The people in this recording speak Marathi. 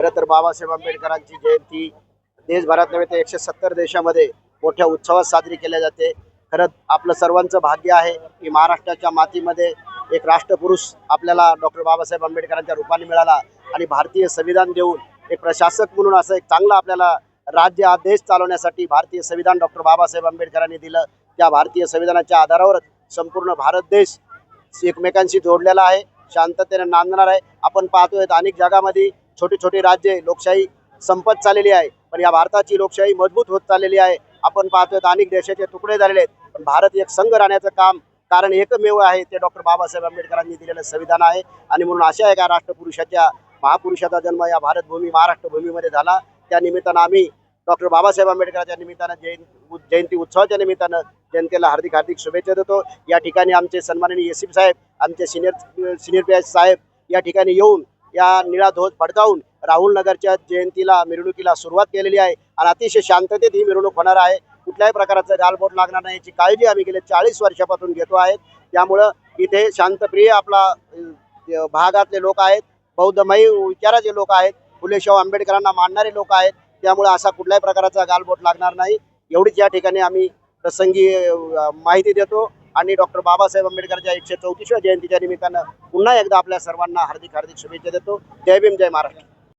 खरं तर बाबासाहेब आंबेडकरांची जयंती देशभरात नव्हे तर एकशे सत्तर देशामध्ये मोठ्या उत्सवात साजरी केल्या जाते. खरं आपलं सर्वांचं भाग्य आहे की महाराष्ट्राच्या मातीमध्ये एक राष्ट्रपुरुष आपल्याला डॉक्टर बाबासाहेब आंबेडकरांच्या रूपाने मिळाला आणि भारतीय संविधान देऊन एक प्रशासक म्हणून असं एक चांगलं आपल्याला राज्य हा देश चालवण्यासाठी भारतीय संविधान डॉक्टर बाबासाहेब आंबेडकरांनी दिलं. त्या भारतीय संविधानाच्या आधारावरच संपूर्ण भारत देश एकमेकांशी जोडलेला आहे. शांततेने नांदणार आहे. आपण पाहतोय अनेक जगामध्ये छोटी छोटी राज्ये लोकशाही संपत चाललेली आहे. पण या भारताची लोकशाही मजबूत होत चाललेली आहे. आपण पाहतोय अनेक देशाचे तुकडे झालेले आहेत. पण भारत एक संघ राहण्याचं काम कारण एकमेव आहे ते डॉक्टर बाबासाहेब आंबेडकरांनी दिलेलं संविधान आहे. आणि म्हणून अशा एका राष्ट्रपुरुषाच्या महापुरुषाचा जन्म या भारतभूमी महाराष्ट्रभूमीमध्ये महाराष्ट्र भूमीमध्ये झाला. त्या निमित्तानं आम्ही डॉक्टर बाबासाहेब आंबेडकरांच्या निमित्तानं जयं जयंती उत्सवाच्या निमित्तानं जनतेला हार्दिक हार्दिक शुभेच्छा देतो. या ठिकाणी आमचे सन्माननीय एसीप साहेब आमचे सिनियर सिनियर पी साहेब या ठिकाणी येऊन या निळा ध्वज फडकावून राहुल नगरच्या जयंतीला मिरवणुकीला सुरुवात केलेली आहे. आणि अतिशय शांततेत ही मिरवणूक होणार आहे. कुठल्याही प्रकारचं गालबोट लागणार नाही. याची काळजी आम्ही गेल्या चाळीस वर्षापासून घेतो आहेत त्यामुळं इथे शांतप्रिय आपला भागातले लोक आहेत. बौद्धमयी विचाराचे लोक आहेत. फुलेशाहू आंबेडकरांना मानणारे लोक आहेत. त्यामुळे असा कुठल्याही प्रकारचा गालबोट लागणार नाही. एवढीच या ठिकाणी आम्ही प्रसंगी माहिती देतो. आणि डॉक्टर बाबासाहेब आंबेडकरच्या एकशे चौतीसव्या जयंतीच्या निमित्तानं पुन्हा एकदा आपल्या सर्वांना हार्दिक हार्दिक शुभेच्छा देतो. जय भीम जय महाराष्ट्र.